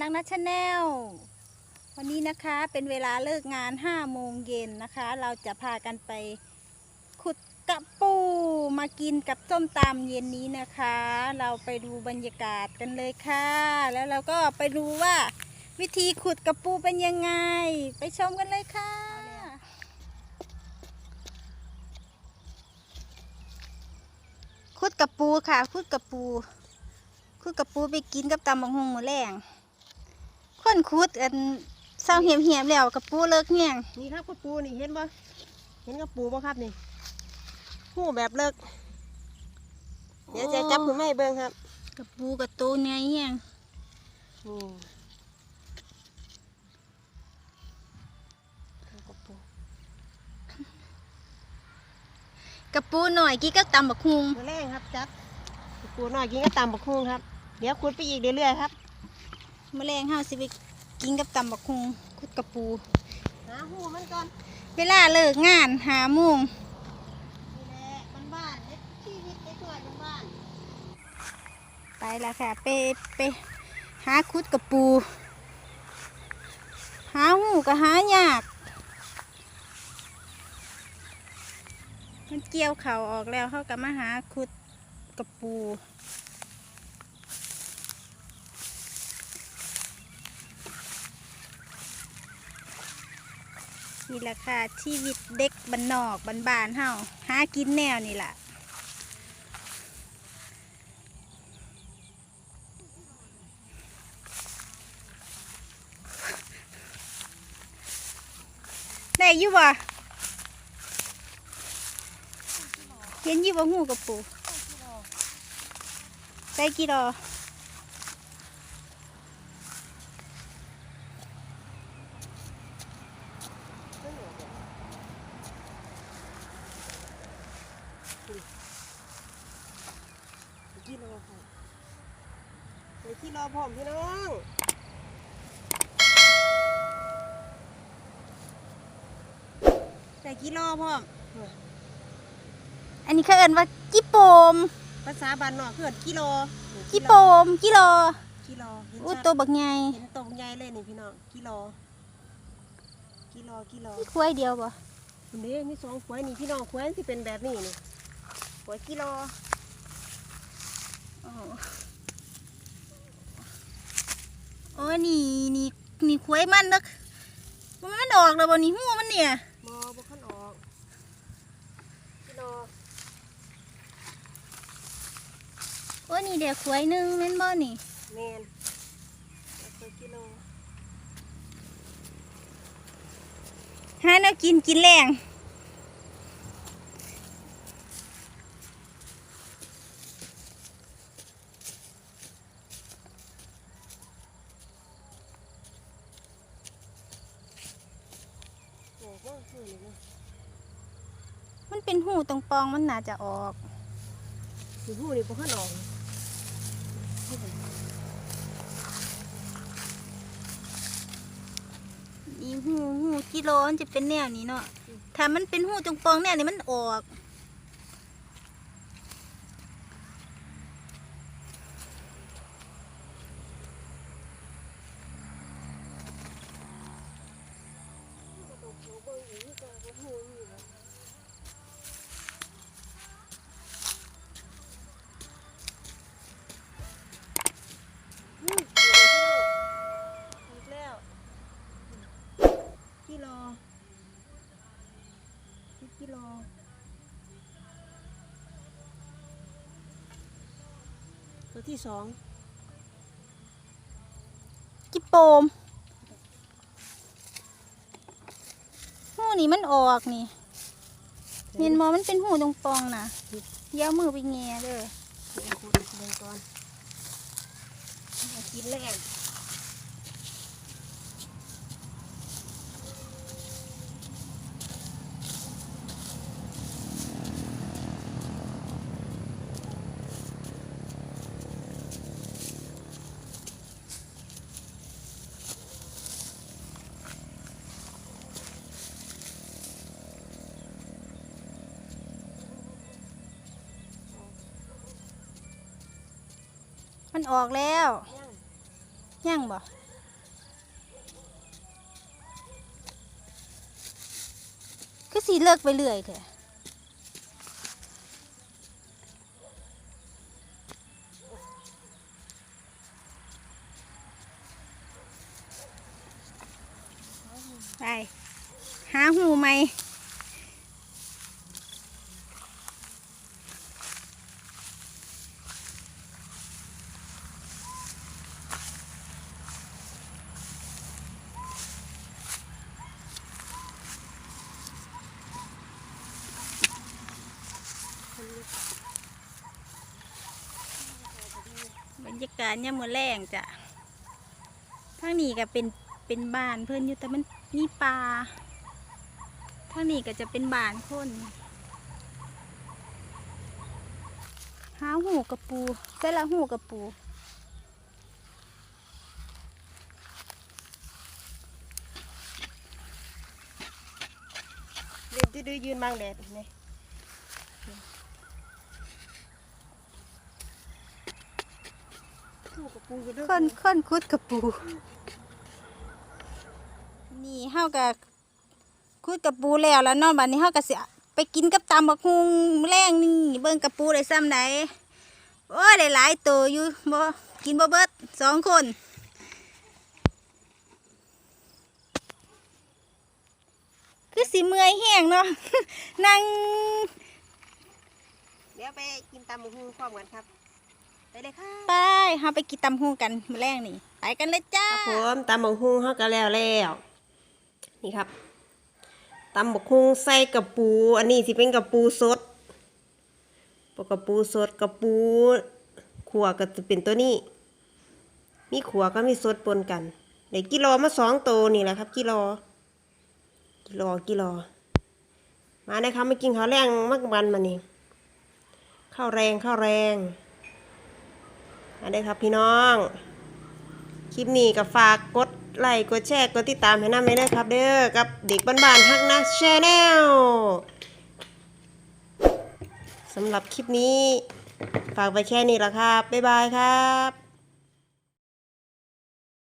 นักนัชแนลวันนี้นะคะเป็นเวลาเลิกงาน5โมงเย็นนะคะ เราจะพากันไปขุดกระปูมากินกับส้มตำเย็นนี้นะคะ เราไปดูบรรยากาศกันเลยค่ะ แล้วเราก็ไปดูว่าวิธีขุดกระปูเป็นยังไง ไปชมกันเลยค่ะขุดกระปูค่ะขุดกระปูขุดกระปูไปกินกับตำบักฮงหมูแรง นขุดอันเศร้าเหี่ยมเหี่ยมๆแล้วกระปูเลิกเหี่ยงนี่ครับกระปูนี่เห็นบ่เห็นกระปูบ่ครับนี่หูแบบเลิกเดี๋ยวจะจับคุณแม่เบิ้งครับกระปูกระตูเนี่ยเหี่ยงนี่กระปูกระปูหน่อยกี้ก็ตำบักฮงมาแรงครับจับกระปูน้อยกินก็ตำบักฮุงครับเดี๋ยวขุดไปอีกเรื่อยๆครับแมลงเฮาสิไป กินกับตำบักฮงขุดกระปู หาหูมันก่อนเวลาเลิกงานหาโมงนี่แหละบ้านๆเด็กชีวิตเด็กน้อยบ้านไปแล้วค่ะไปไปหาขุดกระปู หาหูก็หายาก มันเกี่ยวเขาออกแล้วเขาก็มาหาขุดกระปู นี่แหละค่ะชีวิตเด็กบ้านนอกบ้านบานเฮาหากินแนวนี่แหละได้อยู่บ่เห็นอยู่บ่หูกับปูได้กี่ดอ ๆที่รอพร้อมไปที่ รอพร้อมพี่น้องได้กี่รอพ่อมอันนี้เขาเอิ้นว่าจิโปม ภาษาบ้านนอกเกิดกิโลจิโปมกิโลกิโลเห็นอู้ชัดตัวบักใหญ่เห็นตรงใหญ่เลยนี่พี่น้องกิโลกิโลกิโลถ้วยเดียวบ่คุณเด้มีสองขวายนี่พี่น้องขวายที่เป็นแบบนี้นี่ขวายกิโลโอ้ โอ้ยนี่นี่นี่ถ้วยมันนึกมันมันออกแล้วบ่นี่หูมันเนี่ยมอบ่ขั้นออกกิโลโอ้ยนี่เดี๋ยวถ้วยหนึงแม่นบ่นี่แมนแล้วก็กิโลหาแนวกินกินแรง โอ้โหคือนี่นะ มันเป็นหูตรงปองมันน่าจะออกคือหูนี่บ่ขั้นออกอีหูหูกิโลมันจะเป็นแนวนี้เนาะถ้ามันเป็นหูตรงปองแนวนี้มันออก อือแล้วกิโลกิโลตัวที่สอง จิโปม นี่มันออกนี่เห็นมอมันเป็นหูตรงปองนะเย้ามือไปแง่เด้อเดี๋ยวขุดเบิ่งก่อนเอากินแรก มันออกแล้วย่างบ่คือสีเลิกไปเรื่อยเถอะไปหาหูไหม รรยากาศเนี่ยมือแรงจ้ะทางนี้ก็เป็นเป็นบ้านเพื่อนอยู่แต่มันมีป่าทางนี้ก็จะเป็นบ้านคนหาหูกระปูใส่ละหูกระปูเรียนดื้อยืนบังแดดนี่ กับปูอยู่เด้อค้นค้นคุดกระปู นี่เฮากับคุดกระปูแล้วแล้วเนอนบัดนี้เฮาก็สิไปกินกับตำบักฮุงแรงนี่เบิ่งกระปูได้ซ้ำไหนโอ้ยได้หลายตัวอยู่บ่กินบ่เบิดสองคนคือสิเมื่อยแห้งเนาะ นั่ง เดี๋ยวไปกินตำบักหูพร้อมกันครับ ไปเลยค่ะไปเฮาไปกินตำบักฮุงกันมื้อแรงนี่ ไปกันเลยจ้าครับผมตำบักหุ่งเขาก็แล้วแล้วนี่ครับตำบักหุ่งใส่กระปู อันนี้สิเป็นกระปูสดปกกระปูสดกระปูขัวก็จะเป็นตัวนี้ มีขัวก็มีสดปนกันเดี๋ยวกิโลมาสองตัวนี่แหละครับ กิโลกิโลกิโลมาได้ครับมากินข้าวแรงมากวันมานี่ข้าวแรงข้าวแรง มาได้ครับพี่น้อง คลิปนี้ก็ฝากกดไลค์กดแชร์กดติดตามให้น้ำไม่ได้ครับ เด้อกับเด็กบ้านๆฮักนะแชนแนลสำหรับคลิปนี้ ฝากไปแค่นี้ละครับ บ๊ายบายครับ